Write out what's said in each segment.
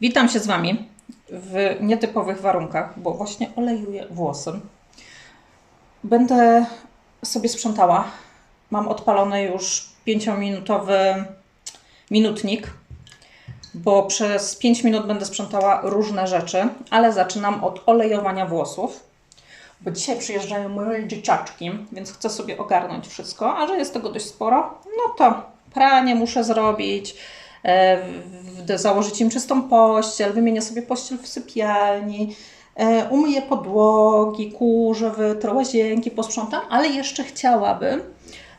Witam się z Wami w nietypowych warunkach, bo właśnie olejuję włosy. Będę sobie sprzątała. Mam odpalony już 5-minutowy minutnik, bo przez 5 minut będę sprzątała różne rzeczy, ale zaczynam od olejowania włosów, bo dzisiaj przyjeżdżają moje dzieciaczki, więc chcę sobie ogarnąć wszystko, a że jest tego dość sporo, no to pranie muszę zrobić, założyć im czystą pościel, wymienię sobie pościel w sypialni, e, umyję podłogi, kurze, wytrę, łazienki, posprzątam, ale jeszcze chciałabym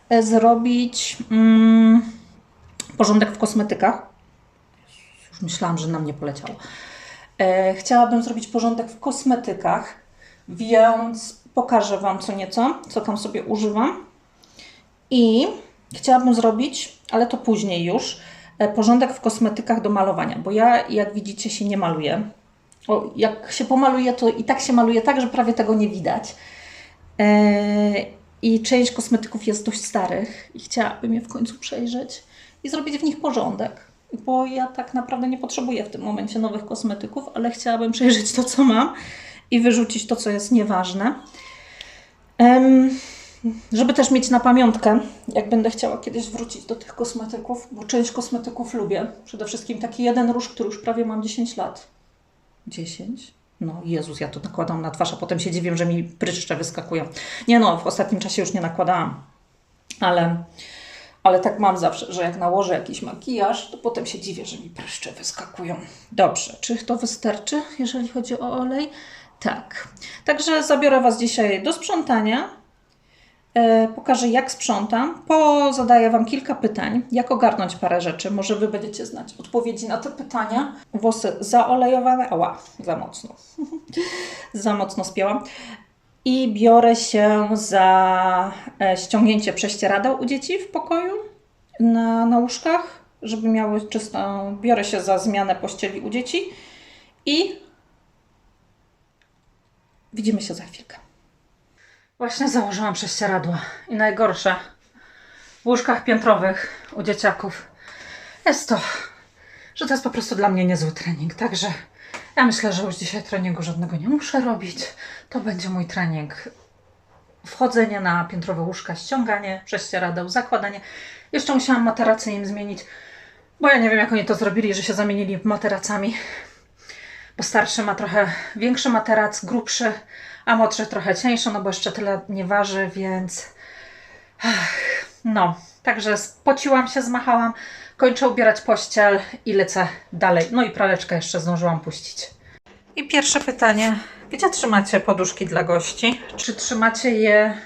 e, zrobić mm, porządek w kosmetykach. Już myślałam, że na mnie poleciało. E, chciałabym zrobić porządek w kosmetykach, więc pokażę Wam co nieco, co tam sobie używam. I chciałabym zrobić, ale to później już, e, porządek w kosmetykach do malowania, bo ja, jak widzicie, się nie maluję. O, jak się pomaluję, to i tak się maluje tak, że prawie tego nie widać. E, I część kosmetyków jest dość starych i chciałabym je w końcu przejrzeć i zrobić w nich porządek. Bo ja tak naprawdę nie potrzebuję w tym momencie nowych kosmetyków, ale chciałabym przejrzeć to, co mam i wyrzucić to, co jest nieważne. Żeby też mieć na pamiątkę, jak będę chciała kiedyś wrócić do tych kosmetyków, bo część kosmetyków lubię. Przede wszystkim taki jeden róż, który już prawie mam 10 lat. 10? No Jezus, ja to nakładam na twarz, a potem się dziwię, że mi pryszcze wyskakują. Nie no, w ostatnim czasie już nie nakładałam. Ale, ale tak mam zawsze, że jak nałożę jakiś makijaż, to potem się dziwię, że mi pryszcze wyskakują. Dobrze, czy to wystarczy, jeżeli chodzi o olej? Tak. Także zabiorę Was dzisiaj do sprzątania. E, pokażę, jak sprzątam. Pozadaję Wam kilka pytań, jak ogarnąć parę rzeczy. Może Wy będziecie znać odpowiedzi na te pytania. Włosy zaolejowane. Ała, za mocno. za mocno spięłam. I biorę się za e, ściągnięcie prześcieradeł u dzieci w pokoju na, na łóżkach, żeby miały czystą. Biorę się za zmianę pościeli u dzieci i widzimy się za chwilkę. Właśnie założyłam prześcieradła i najgorsze w łóżkach piętrowych u dzieciaków jest to, że to jest po prostu dla mnie niezły trening. Także ja myślę, że już dzisiaj treningu żadnego nie muszę robić. To będzie mój trening. Wchodzenie na piętrowe łóżka, ściąganie prześcieradeł, zakładanie. Jeszcze musiałam materację im zmienić, bo ja nie wiem, jak oni to zrobili, że się zamienili materacami. Bo starszy ma trochę większy materac, grubszy, a młodszy trochę cieńszy, no bo jeszcze tyle nie waży, więc no, także spociłam się, zmachałam, kończę ubierać pościel i lecę dalej. No i praleczkę jeszcze zdążyłam puścić. I pierwsze pytanie. Gdzie trzymacie poduszki dla gości? Czy trzymacie je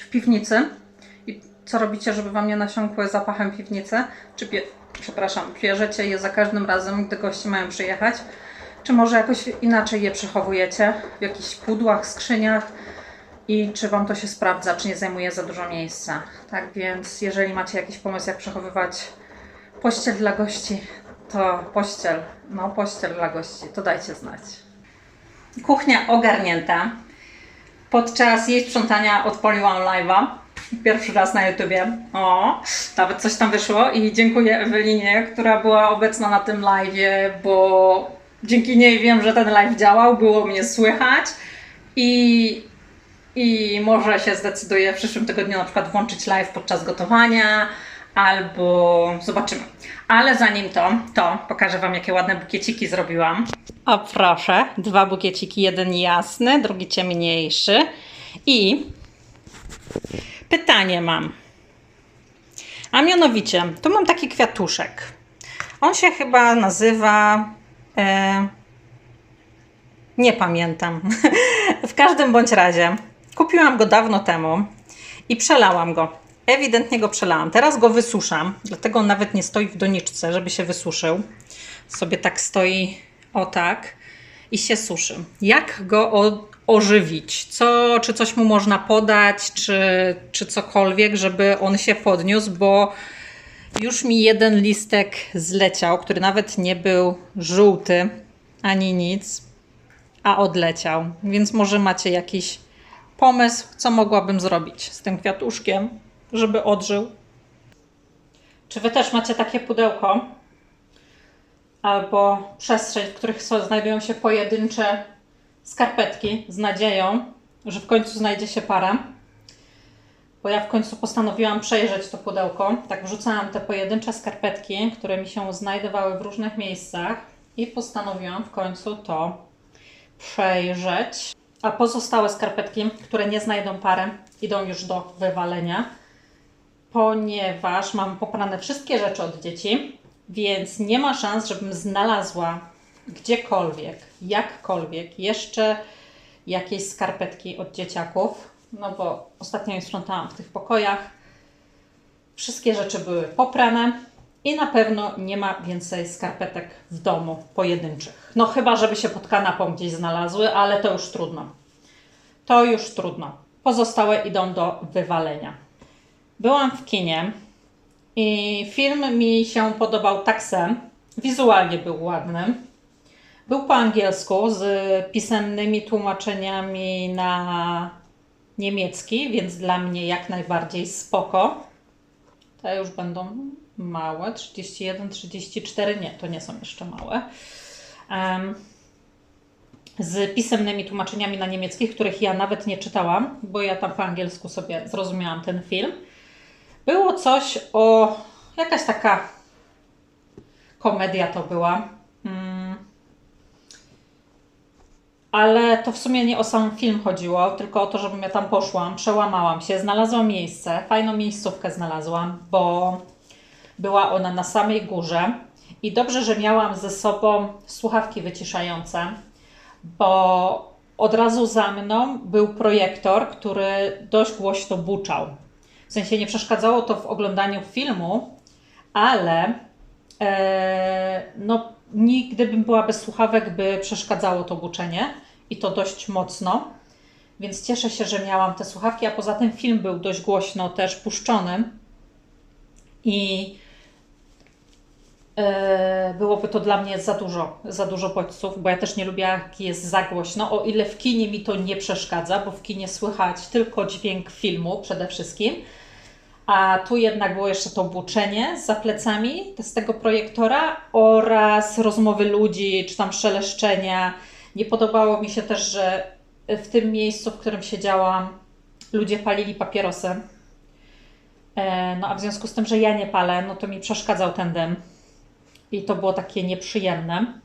w piwnicy? I co robicie, żeby wam nie nasiąkły zapachem piwnicy? Czy, bie- przepraszam, bierzecie je za każdym razem, gdy goście mają przyjechać? Czy może jakoś inaczej je przechowujecie? W jakichś pudłach, skrzyniach? I czy Wam to się sprawdza, czy nie zajmuje za dużo miejsca? Tak więc, jeżeli macie jakiś pomysł, jak przechowywać pościel dla gości, to pościel, no pościel dla gości, to dajcie znać. Kuchnia ogarnięta. Podczas jej sprzątania odpaliłam live'a. Pierwszy raz na YouTubie. O, nawet coś tam wyszło i dziękuję Ewelinie, która była obecna na tym live'ie, bo dzięki niej wiem, że ten live działał, było mnie słychać i i może się zdecyduję w przyszłym tygodniu na przykład włączyć live podczas gotowania albo zobaczymy. Ale zanim to, to pokażę Wam jakie ładne bukieciki zrobiłam. O proszę, dwa bukieciki, jeden jasny, drugi ciemniejszy. I pytanie mam. A mianowicie, tu mam taki kwiatuszek. On się chyba nazywa. E, nie pamiętam. w każdym bądź razie kupiłam go dawno temu i przelałam go. Ewidentnie go przelałam. Teraz go wysuszam, dlatego on nawet nie stoi w doniczce, żeby się wysuszył. Sobie tak stoi o tak i się suszy. Jak go o, ożywić? Co, czy coś mu można podać, czy, czy cokolwiek, żeby on się podniósł, bo już mi jeden listek zleciał, który nawet nie był żółty ani nic a odleciał. Więc może macie jakiś pomysł, co mogłabym zrobić z tym kwiatuszkiem, żeby odżył. Czy wy też macie takie pudełko? albo przestrzeń, w których znajdują się pojedyncze skarpetki z nadzieją, że w końcu znajdzie się para. Bo ja w końcu postanowiłam przejrzeć to pudełko. Tak wrzucałam te pojedyncze skarpetki, które mi się znajdowały w różnych miejscach i postanowiłam w końcu to przejrzeć. A pozostałe skarpetki, które nie znajdą pary, idą już do wywalenia, ponieważ mam poprane wszystkie rzeczy od dzieci, więc nie ma szans, żebym znalazła gdziekolwiek, jakkolwiek jeszcze jakieś skarpetki od dzieciaków. No bo ostatnio je sprzątałam w tych pokojach. Wszystkie rzeczy były poprane i na pewno nie ma więcej skarpetek w domu pojedynczych. No chyba, żeby się pod kanapą gdzieś znalazły, ale to już trudno. To już trudno. Pozostałe idą do wywalenia. Byłam w kinie i film mi się podobał tak sem. Wizualnie był ładny. Był po angielsku z pisemnymi tłumaczeniami na niemiecki, więc dla mnie jak najbardziej spoko. Te już będą małe, 31, 34, nie, to nie są jeszcze małe. Um, z pisemnymi tłumaczeniami na niemiecki, których ja nawet nie czytałam, bo ja tam po angielsku sobie zrozumiałam ten film. Było coś o. jakaś taka komedia to była. Hmm. Ale to w sumie nie o sam film chodziło, tylko o to, żebym ja tam poszłam, przełamałam się, znalazłam miejsce, fajną miejscówkę znalazłam, bo była ona na samej górze i dobrze, że miałam ze sobą słuchawki wyciszające, bo od razu za mną był projektor, który dość głośno buczał. W sensie nie przeszkadzało to w oglądaniu filmu, ale e, no, nigdy bym była bez słuchawek, by przeszkadzało to buczenie i to dość mocno. Więc cieszę się, że miałam te słuchawki, a poza tym film był dość głośno też puszczony. I E, byłoby to dla mnie za dużo, za dużo bodźców, bo ja też nie lubię, jak jest za głośno, o ile w kinie mi to nie przeszkadza, bo w kinie słychać tylko dźwięk filmu przede wszystkim, a tu jednak było jeszcze to buczenie za plecami z tego projektora oraz rozmowy ludzi, czy tam szeleszczenia. Nie podobało mi się też, że w tym miejscu, w którym siedziałam, ludzie palili papierosy. E, no a w związku z tym, że ja nie palę, no to mi przeszkadzał ten dym i to było takie nieprzyjemne.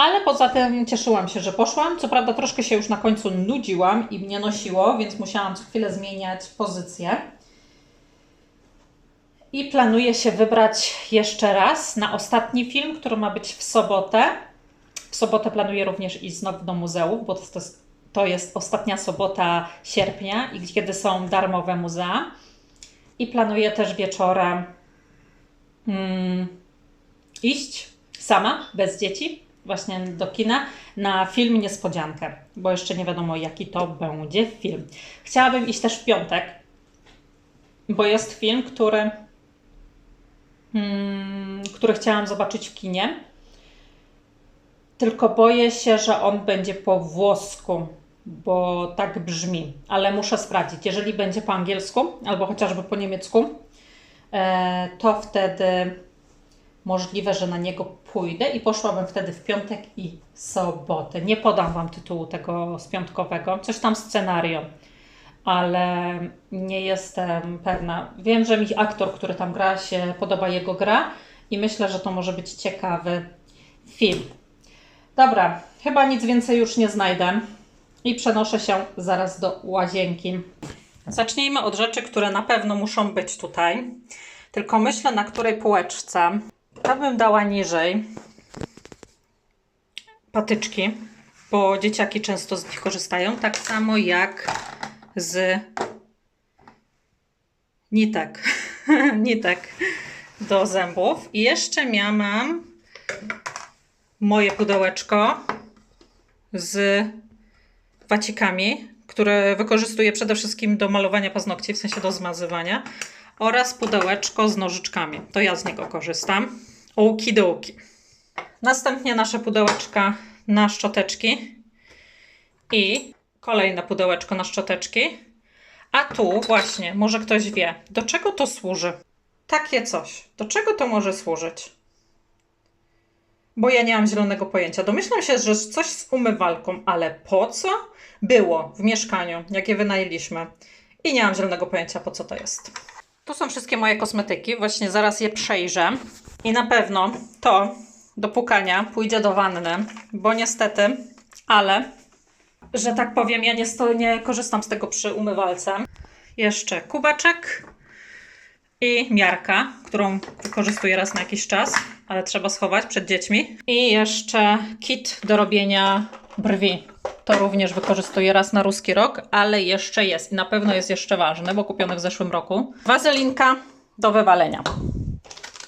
Ale poza tym cieszyłam się, że poszłam. Co prawda troszkę się już na końcu nudziłam i mnie nosiło, więc musiałam co chwilę zmieniać pozycję. I planuję się wybrać jeszcze raz na ostatni film, który ma być w sobotę. W sobotę planuję również iść znowu do muzeum, bo to jest, to jest ostatnia sobota sierpnia i kiedy są darmowe muzea. I planuję też wieczorem mm, iść sama, bez dzieci, właśnie do kina na film Niespodziankę, bo jeszcze nie wiadomo, jaki to będzie film. Chciałabym iść też w piątek, bo jest film, który, mm, który chciałam zobaczyć w kinie. Tylko boję się, że on będzie po włosku, bo tak brzmi, ale muszę sprawdzić. Jeżeli będzie po angielsku albo chociażby po niemiecku, E, to wtedy możliwe, że na niego pójdę i poszłabym wtedy w piątek i sobotę. Nie podam Wam tytułu tego z piątkowego, coś tam scenario, ale nie jestem pewna. Wiem, że mi aktor, który tam gra, się podoba jego gra i myślę, że to może być ciekawy film. Dobra, chyba nic więcej już nie znajdę i przenoszę się zaraz do łazienki. Zacznijmy od rzeczy, które na pewno muszą być tutaj. Tylko myślę, na której półeczce. Ja bym dała niżej patyczki, bo dzieciaki często z nich korzystają. Tak samo jak z nitek. nitek do zębów. I jeszcze miałam moje pudełeczko z wacikami które wykorzystuję przede wszystkim do malowania paznokci, w sensie do zmazywania, oraz pudełeczko z nożyczkami. To ja z niego korzystam. Okidoki. Następnie nasze pudełeczka na szczoteczki i kolejne pudełeczko na szczoteczki. A tu właśnie, może ktoś wie, do czego to służy? Takie coś. Do czego to może służyć? bo ja nie mam zielonego pojęcia. Domyślam się, że coś z umywalką, ale po co? Było w mieszkaniu, jak je wynajęliśmy. I nie mam zielonego pojęcia, po co to jest. Tu są wszystkie moje kosmetyki, właśnie zaraz je przejrzę. I na pewno to do pukania pójdzie do wanny, bo niestety, ale, że tak powiem, ja nie, sto, nie korzystam z tego przy umywalce. Jeszcze kubeczek i miarka, którą wykorzystuję raz na jakiś czas, ale trzeba schować przed dziećmi. I jeszcze kit do robienia brwi. To również wykorzystuję raz na ruski rok, ale jeszcze jest i na pewno jest jeszcze ważny, bo kupiony w zeszłym roku. Wazelinka do wywalenia.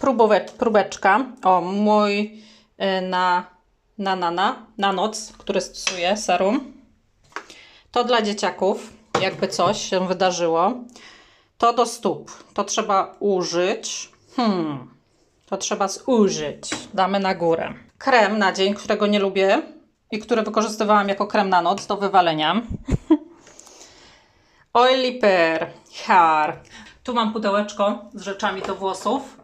Próbowe, próbeczka. O, mój y, na, na, na, na, na noc, który stosuję, serum. To dla dzieciaków, jakby coś się wydarzyło. To do stóp. To trzeba użyć. Hmm. To trzeba zużyć. Damy na górę. Krem na dzień, którego nie lubię i który wykorzystywałam jako krem na noc do wywalenia. Oily Pear Hair. Tu mam pudełeczko z rzeczami do włosów,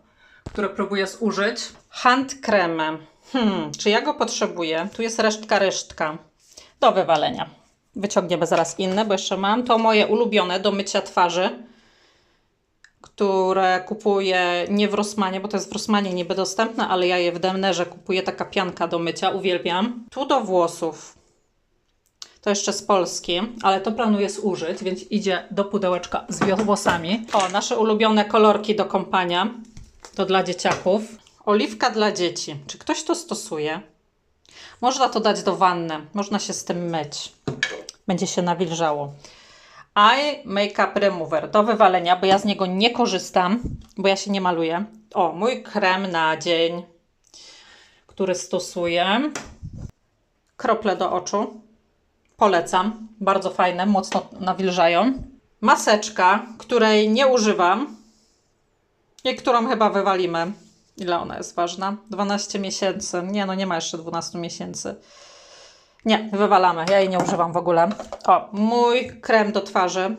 które próbuję zużyć. Hand kremem. Hmm, czy ja go potrzebuję? Tu jest resztka, resztka do wywalenia. Wyciągniemy zaraz inne, bo jeszcze mam. To moje ulubione do mycia twarzy, które kupuję nie w Rossmanie, bo to jest w Rossmanie niby dostępne, ale ja je w Demnerze kupuję. Taka pianka do mycia, uwielbiam. Tu do włosów. To jeszcze z Polski, ale to planuję zużyć, więc idzie do pudełeczka z włosami. O, nasze ulubione kolorki do kąpania. To dla dzieciaków. Oliwka dla dzieci. Czy ktoś to stosuje? Można to dać do wanny. Można się z tym myć. Będzie się nawilżało. Eye Makeup Remover do wywalenia, bo ja z niego nie korzystam, bo ja się nie maluję. O, mój krem na dzień, który stosuję. Krople do oczu. Polecam. Bardzo fajne, mocno nawilżają. Maseczka, której nie używam i którą chyba wywalimy. Ile ona jest ważna? 12 miesięcy. Nie, no nie ma jeszcze 12 miesięcy. Nie, wywalamy. Ja jej nie używam w ogóle. O, mój krem do twarzy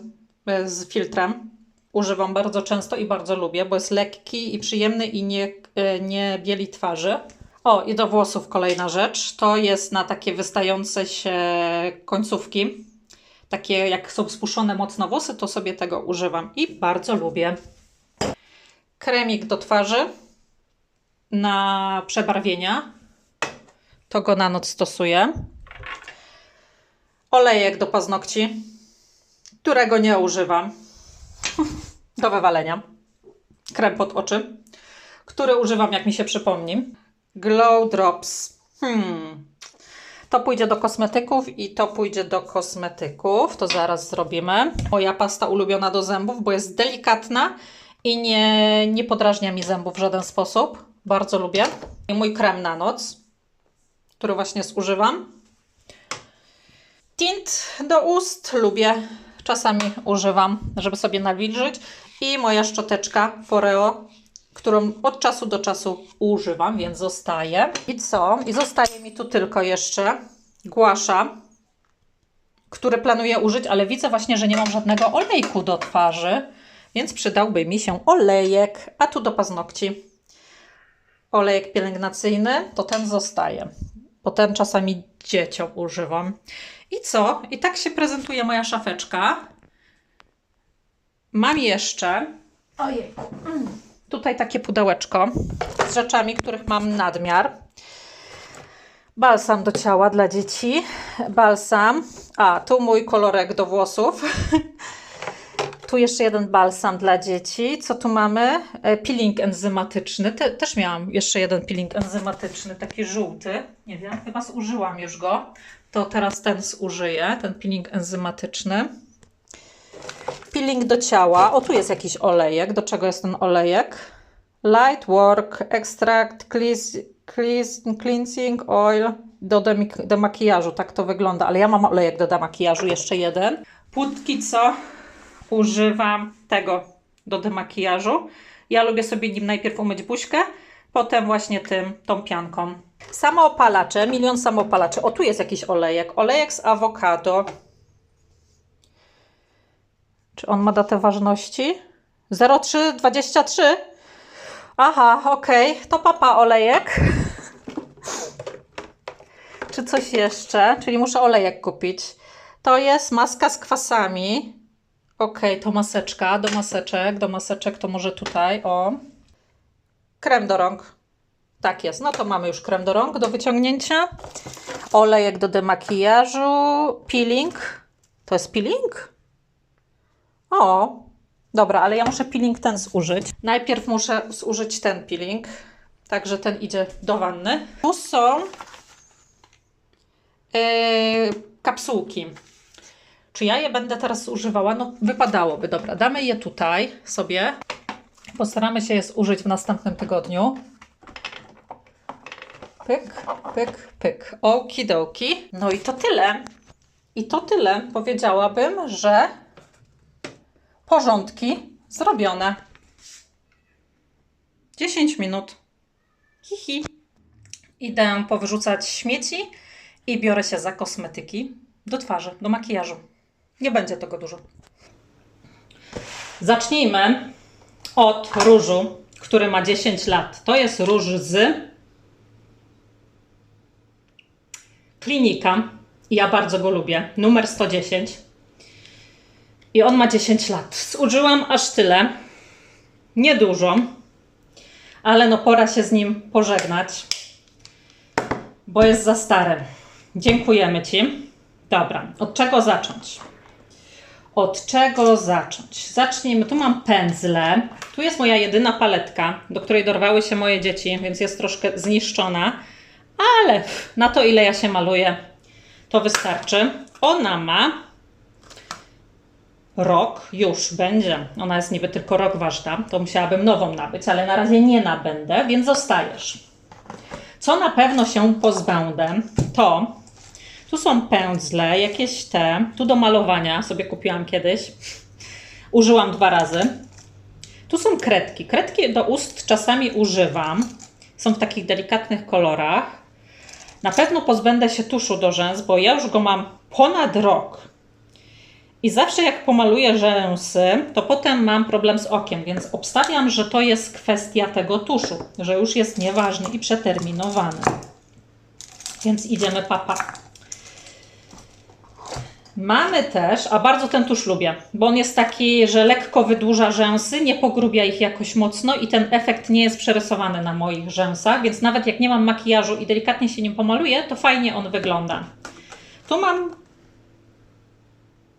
y, z filtrem. Używam bardzo często i bardzo lubię, bo jest lekki i przyjemny i nie, y, nie bieli twarzy. O, i do włosów kolejna rzecz. To jest na takie wystające się końcówki. Takie jak są spuszczone mocno włosy, to sobie tego używam i bardzo lubię. Kremik do twarzy na przebarwienia. To go na noc stosuję. Olejek do paznokci, którego nie używam. Do wywalenia. Krem pod oczy, który używam jak mi się przypomni. Glow Drops. Hmm. To pójdzie do kosmetyków i to pójdzie do kosmetyków. To zaraz zrobimy. Moja pasta ulubiona do zębów, bo jest delikatna i nie, nie podrażnia mi zębów w żaden sposób. Bardzo lubię. I mój krem na noc, który właśnie zużywam. Tint do ust lubię. Czasami używam, żeby sobie nawilżyć. I moja szczoteczka Foreo, którą od czasu do czasu używam, więc zostaje. I co? I zostaje mi tu tylko jeszcze głasza, który planuję użyć, ale widzę właśnie, że nie mam żadnego olejku do twarzy, więc przydałby mi się olejek. A tu do paznokci olejek pielęgnacyjny, to ten zostaje, bo ten czasami dzieciom używam. I co? I tak się prezentuje moja szafeczka. Mam jeszcze. Ojej. Tutaj takie pudełeczko z rzeczami, których mam nadmiar. Balsam do ciała dla dzieci. Balsam. A, tu mój kolorek do włosów. Tu jeszcze jeden balsam dla dzieci. Co tu mamy? E, peeling enzymatyczny. Te, też miałam jeszcze jeden peeling enzymatyczny, taki żółty. Nie wiem, chyba zużyłam już go. To teraz ten zużyję, ten peeling enzymatyczny. Peeling do ciała. O, tu jest jakiś olejek. Do czego jest ten olejek? Light Work Extract Cleansing Oil do, do makijażu. Tak to wygląda, ale ja mam olejek do demakijażu, jeszcze jeden. Płótki co? Używam tego do demakijażu. Ja lubię sobie nim najpierw umyć buźkę, potem właśnie tym, tą pianką. Samoopalacze, milion samoopalaczy. O, tu jest jakiś olejek. Olejek z awokado. Czy on ma datę ważności? 0323. Aha, okej. Okay. To papa olejek. czy coś jeszcze, czyli muszę olejek kupić. To jest maska z kwasami. Ok, to maseczka, do maseczek, do maseczek to może tutaj, o. Krem do rąk. Tak jest, no to mamy już krem do rąk do wyciągnięcia. Olejek do demakijażu, peeling. To jest peeling? O, dobra, ale ja muszę peeling ten zużyć. Najpierw muszę zużyć ten peeling, także ten idzie do wanny. Tu są yy, kapsułki. Czy ja je będę teraz używała? No, wypadałoby. Dobra, damy je tutaj sobie. Postaramy się je zużyć w następnym tygodniu. Pyk, pyk, pyk. Okidoki. No i to tyle. I to tyle. Powiedziałabym, że porządki zrobione. 10 minut. Hihi. Idę powyrzucać śmieci i biorę się za kosmetyki do twarzy, do makijażu. Nie będzie tego dużo. Zacznijmy od różu, który ma 10 lat. To jest róż z Klinika. Ja bardzo go lubię. Numer 110. I on ma 10 lat. Zużyłam aż tyle. Niedużo, ale no pora się z nim pożegnać, bo jest za stary. Dziękujemy Ci. Dobra, od czego zacząć? Od czego zacząć? Zacznijmy. Tu mam pędzle. Tu jest moja jedyna paletka, do której dorwały się moje dzieci, więc jest troszkę zniszczona, ale na to, ile ja się maluję, to wystarczy. Ona ma rok, już będzie. Ona jest niby tylko rok ważna, to musiałabym nową nabyć, ale na razie nie nabędę, więc zostajesz. Co na pewno się pozbędę, to tu są pędzle, jakieś te, tu do malowania sobie kupiłam kiedyś. Użyłam dwa razy. Tu są kredki. Kredki do ust czasami używam. Są w takich delikatnych kolorach. Na pewno pozbędę się tuszu do rzęs, bo ja już go mam ponad rok. I zawsze jak pomaluję rzęsy, to potem mam problem z okiem, więc obstawiam, że to jest kwestia tego tuszu, że już jest nieważny i przeterminowany. Więc idziemy papa. Mamy też, a bardzo ten tusz lubię, bo on jest taki, że lekko wydłuża rzęsy, nie pogrubia ich jakoś mocno i ten efekt nie jest przerysowany na moich rzęsach, więc nawet jak nie mam makijażu i delikatnie się nim pomaluję, to fajnie on wygląda. Tu mam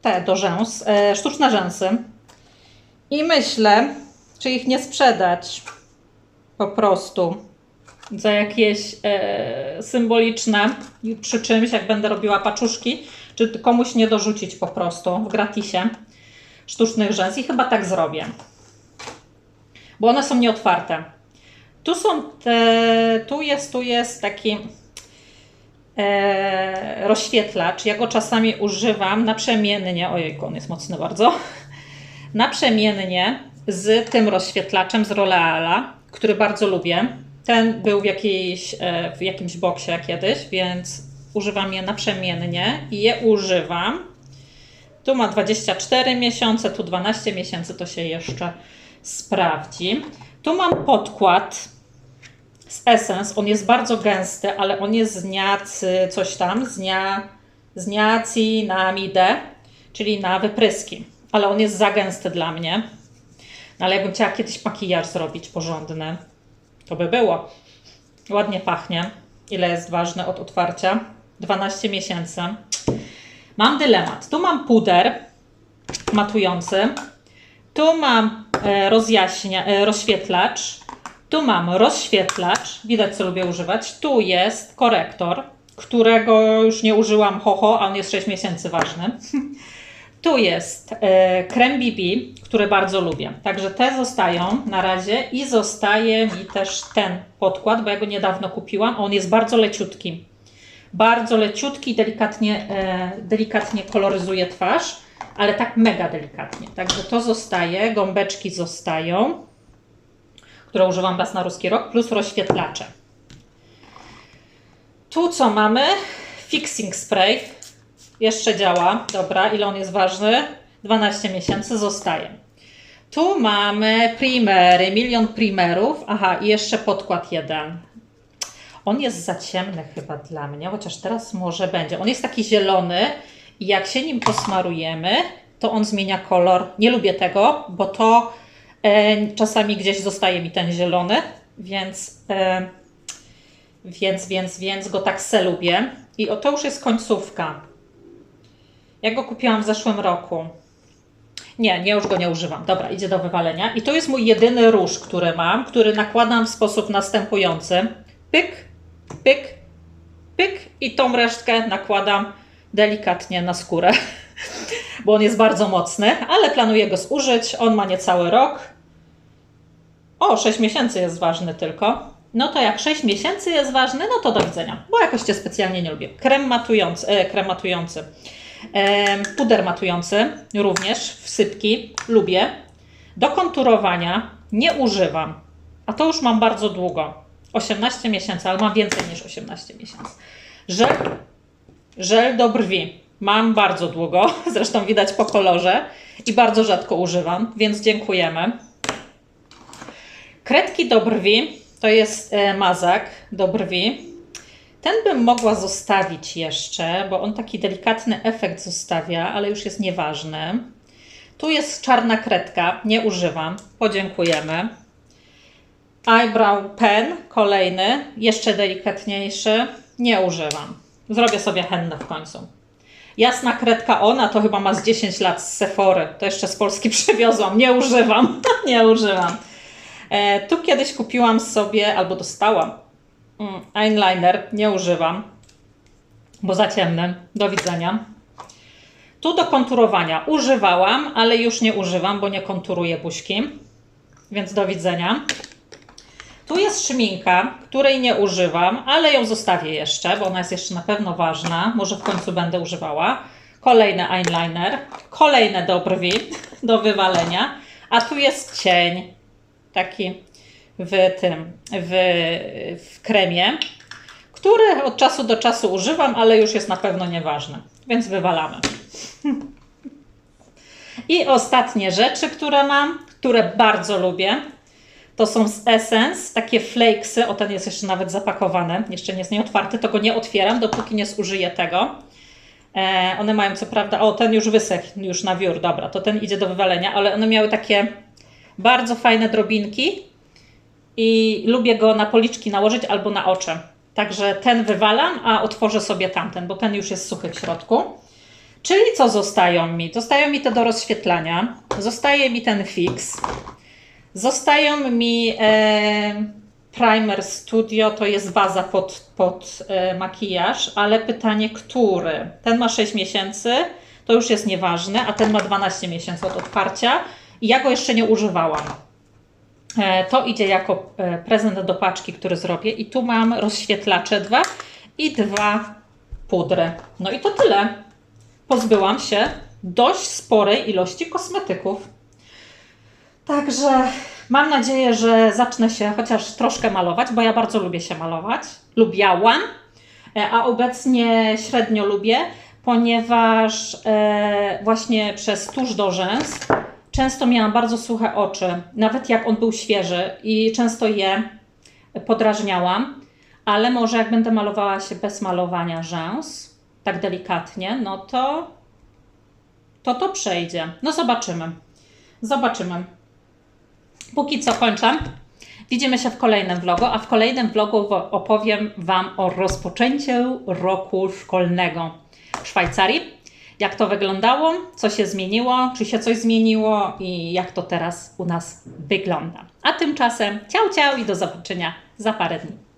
te do rzęs, e, sztuczne rzęsy i myślę, czy ich nie sprzedać po prostu za jakieś e, symboliczne przy czymś, jak będę robiła paczuszki, czy komuś nie dorzucić po prostu w gratisie sztucznych rzęs i chyba tak zrobię. Bo one są nieotwarte. Tu są te, tu jest, tu jest taki e, rozświetlacz. Ja go czasami używam naprzemiennie. Ojej, on jest mocny bardzo. Naprzemiennie z tym rozświetlaczem z Roleala, który bardzo lubię. Ten był w, jakiejś, e, w jakimś boksie kiedyś, więc używam je naprzemiennie i je używam. Tu ma 24 miesiące, tu 12 miesięcy, to się jeszcze sprawdzi. Tu mam podkład z Essence. On jest bardzo gęsty, ale on jest z niacy, coś tam, z, nia, z niacinamide, czyli na wypryski. Ale on jest za gęsty dla mnie. No, ale jakbym chciała kiedyś makijaż zrobić porządny, to by było. Ładnie pachnie. Ile jest ważne od otwarcia? 12 miesięcy. Mam dylemat. Tu mam puder matujący. Tu mam e, rozjaśnia, e, rozświetlacz. Tu mam rozświetlacz. Widać, co lubię używać. Tu jest korektor, którego już nie użyłam hoho, a on jest 6 miesięcy ważny. Tu jest e, krem BB, który bardzo lubię. Także te zostają na razie i zostaje mi też ten podkład, bo ja go niedawno kupiłam. On jest bardzo leciutki. Bardzo leciutki, delikatnie, e, delikatnie koloryzuje twarz, ale tak mega delikatnie. Także to zostaje, gąbeczki zostają, które używam raz na ruski rok, plus rozświetlacze. Tu co mamy? Fixing spray. Jeszcze działa. Dobra, ile on jest ważny? 12 miesięcy zostaje. Tu mamy primery, milion primerów. Aha, i jeszcze podkład jeden. On jest za ciemny chyba dla mnie, chociaż teraz może będzie. On jest taki zielony i jak się nim posmarujemy, to on zmienia kolor. Nie lubię tego, bo to e, czasami gdzieś zostaje mi ten zielony, więc, e, więc, więc, więc go tak se lubię. I o, to już jest końcówka. Ja go kupiłam w zeszłym roku. Nie, nie, już go nie używam. Dobra, idzie do wywalenia. I to jest mój jedyny róż, który mam, który nakładam w sposób następujący. Pyk, pyk, pyk i tą resztkę nakładam delikatnie na skórę, bo on jest bardzo mocny, ale planuję go zużyć. On ma niecały rok. O, 6 miesięcy jest ważny tylko. No to jak 6 miesięcy jest ważny, no to do widzenia, bo jakoś Cię specjalnie nie lubię. Krem matujący, e, krem matujący. Em, Puder matujący również, wsypki, lubię. Do konturowania nie używam, a to już mam bardzo długo. 18 miesięcy, ale mam więcej niż 18 miesięcy. Żel, żel do brwi mam bardzo długo, zresztą widać po kolorze i bardzo rzadko używam, więc dziękujemy. Kredki do brwi to jest e, mazak do brwi. Ten bym mogła zostawić jeszcze, bo on taki delikatny efekt zostawia, ale już jest nieważny. Tu jest czarna kredka, nie używam, podziękujemy. Eyebrow pen, kolejny, jeszcze delikatniejszy, nie używam. Zrobię sobie hennę w końcu. Jasna kredka ona to chyba ma z 10 lat z Sephory. To jeszcze z Polski przywiozłam, nie używam, nie używam. E, tu kiedyś kupiłam sobie, albo dostałam mm, eyeliner, nie używam, bo za ciemny. Do widzenia. Tu do konturowania używałam, ale już nie używam, bo nie konturuję buźki. Więc do widzenia. Tu jest szminka, której nie używam, ale ją zostawię jeszcze, bo ona jest jeszcze na pewno ważna. Może w końcu będę używała. Kolejny eyeliner, kolejne do brwi, do wywalenia. A tu jest cień, taki w tym, w, w kremie, który od czasu do czasu używam, ale już jest na pewno nieważny, więc wywalamy. I ostatnie rzeczy, które mam, które bardzo lubię, to są z Essence, takie flakesy. O, ten jest jeszcze nawet zapakowany, jeszcze nie jest nieotwarty, to go nie otwieram, dopóki nie zużyję tego. E, one mają co prawda, o, ten już wysechł, już na wiór, dobra, to ten idzie do wywalenia, ale one miały takie bardzo fajne drobinki i lubię go na policzki nałożyć albo na oczy. Także ten wywalam, a otworzę sobie tamten, bo ten już jest suchy w środku. Czyli co zostają mi? Zostają mi te do rozświetlania, zostaje mi ten fix, zostają mi e, primer studio, to jest baza pod, pod e, makijaż, ale pytanie, który? Ten ma 6 miesięcy, to już jest nieważne, a ten ma 12 miesięcy od otwarcia i ja go jeszcze nie używałam. E, To idzie jako prezent do paczki, który zrobię. I tu mam rozświetlacze dwa i dwa pudry. No i to tyle. Pozbyłam się dość sporej ilości kosmetyków. Także mam nadzieję, że zacznę się chociaż troszkę malować, bo ja bardzo lubię się malować. Lubiałam, e, a obecnie średnio lubię, ponieważ e, właśnie przez tusz do rzęs często miałam bardzo suche oczy, nawet jak on był świeży i często je podrażniałam, ale może jak będę malowała się bez malowania rzęs, tak delikatnie, no to to to przejdzie. No zobaczymy. Zobaczymy. Póki co kończę. Widzimy się w kolejnym vlogu, a w kolejnym vlogu opowiem Wam o rozpoczęciu roku szkolnego w Szwajcarii. Jak to wyglądało, co się zmieniło, czy się coś zmieniło i jak to teraz u nas wygląda. A tymczasem ciao, ciao i do zobaczenia za parę dni.